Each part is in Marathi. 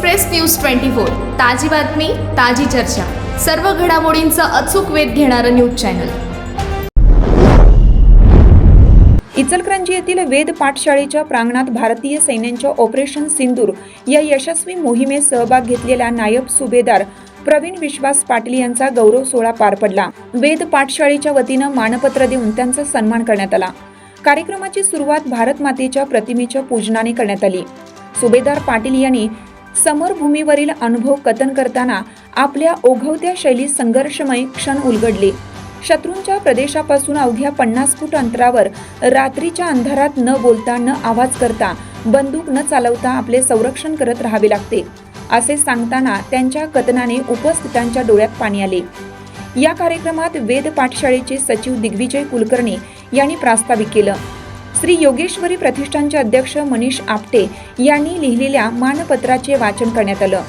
Express news twenty four. ताजी बातमी ताजी चर्चा. सर्व घडामोडींचा अचूक वेध घेणारं न्यूज चॅनल. इचलकरंजी येथील वेद पाठशाळेच्या प्रांगणात भारतीय सैन्यांच्या ऑपरेशन सिंदूर या यशस्वी मोहिमेत सहभाग घेतलेल्या नायब सुभेदार प्रवीण विश्वास पाटील यांचा गौरव सोहळा पार पडला. वेद पाठशाळेच्या वतीनं मानपत्र देऊन त्यांचा सन्मान करण्यात आला. कार्यक्रमाची सुरुवात भारत मातेच्या प्रतिमेच्या पूजनाने करण्यात आली. सुभेदार पाटील यांनी समरभूमीवरील अनुभव कथन करताना आपल्या ओघवत्या शैलीत संघर्षमय क्षण उलगडले. शत्रूंच्या प्रदेशापासून अवघ्या पन्नास फूट अंतरावर रात्रीच्या अंधारात न बोलता न आवाज करता बंदूक न चालवता आपले संरक्षण करत राहावे लागते असे सांगताना त्यांच्या कथनाने उपस्थितांच्या डोळ्यात पाणी आले. या कार्यक्रमात वेद पाठशाळेचे सचिव दिग्विजय कुलकर्णी यांनी प्रास्ताविक केलं. श्री योगेश्वरी प्रतिष्ठानचे अध्यक्ष मनीष आपटे यांनी लिहिलेल्या मानपत्राचे वाचन करण्यात आलं.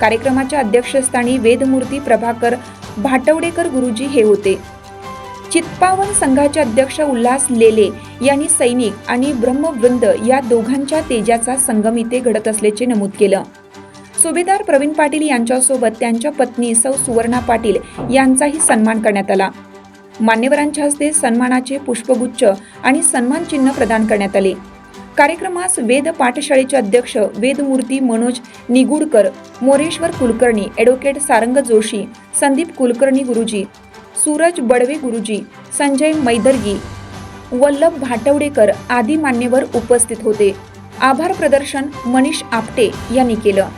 कार्यक्रमाच्या अध्यक्षस्थानी वेदमूर्ती प्रभाकर भाटवडेकर गुरुजी हे होते. चित्पावन संघाचे अध्यक्ष उल्हास लेले यांनी सैनिक आणि ब्रह्मवृंद या दोघांच्या तेजाचा संगम इथे घडत असल्याचे नमूद केलं. सुभेदार प्रवीण पाटील यांच्यासोबत त्यांच्या पत्नी सौ सुवर्णा पाटील यांचाही सन्मान करण्यात आला. मान्यवरांच्या हस्ते सन्मानाचे पुष्पगुच्छ आणि सन्मान चिन्ह प्रदान करण्यात आले. कार्यक्रमास वेद पाठशाळेचे अध्यक्ष वेदमूर्ती मनोज निगुडकर मोरेश्वर कुलकर्णी ॲडव्होकेट सारंग जोशी संदीप कुलकर्णी गुरुजी सूरज बडवे गुरुजी संजय मैदर्गी वल्लभ भाटवडेकर आदी मान्यवर उपस्थित होते. आभार प्रदर्शन मनीष आपटे यांनी केलं.